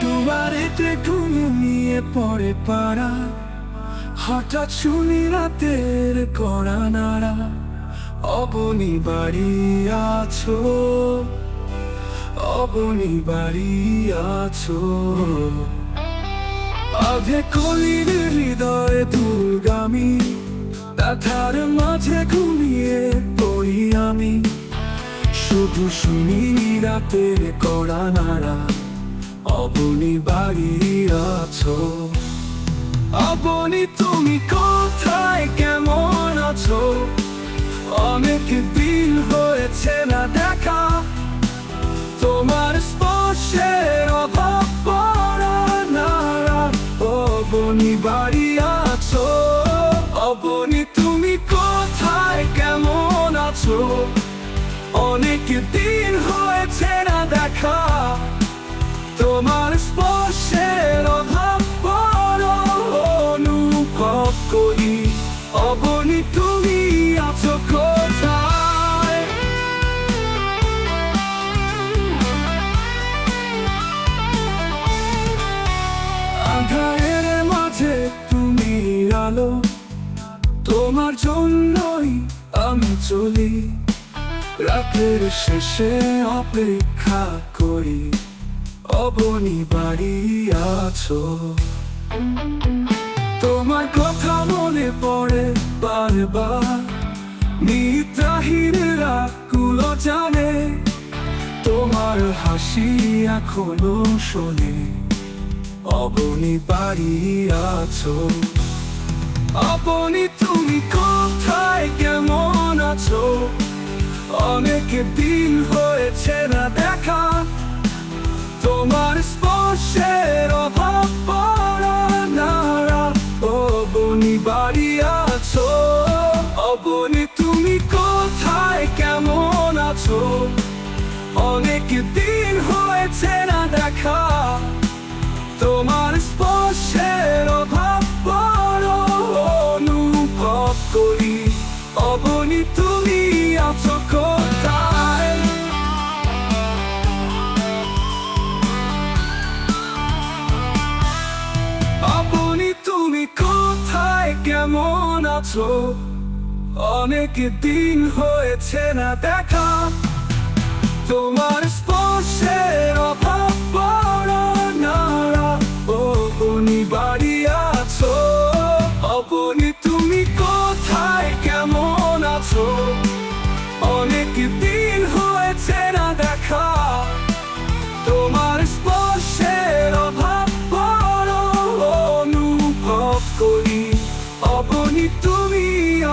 দুয়ারেতে ঘুমিয়ে পড়ে পাড়া, হঠাৎ শুনি রাতের কড়া নাড়া, অবনি বাড়ি আছো, অবনি বাড়ি আছো। আধে কলির হৃদয়ে দুর্গামি ব্যথার মাঝে ঘুমিয়ে পড়ি আমি। শুধু শুনি রাতের কড়া নাড়া, অবনি বাড়ি আছো অবনি, তুমি কোথায়? কেমন আছো? অনেক দিন হয়েছে না দেখা। তোমার স্পর্শের অভাব পড়া নাড়া, অবনি বাড়ি আছো অনেক দিন হয়েছে না দেখা। তোমার স্পর্শের অভাব অনুভব করি। অবনি, তুমি আছো কোথায়? আধারের মাঝে তুমি আলো। তোমার জন্যই আমি চলি। রাতের শেষে অপেক্ষা করি, অবনি বাড়ি আছো। তোমার কথা মনে পড়ে বারবার নিতাহীনরা কুলো জানে। তোমার হাসি এখনও শোনে, অবনি বাড়ি আছো। অবনি, তুমি কোথায়? দিন হয়েছে না দেখা। তোমার স্পর্শের অভাব অবনি বাড়ি আছো অবনি তুমি কোথায়, কেমন আছো? অনেক দিন হয়েছে না দেখা। তোমার স্পর্শের অনেক দিন হয়েছে না দেখা। তোমার স্পর্শের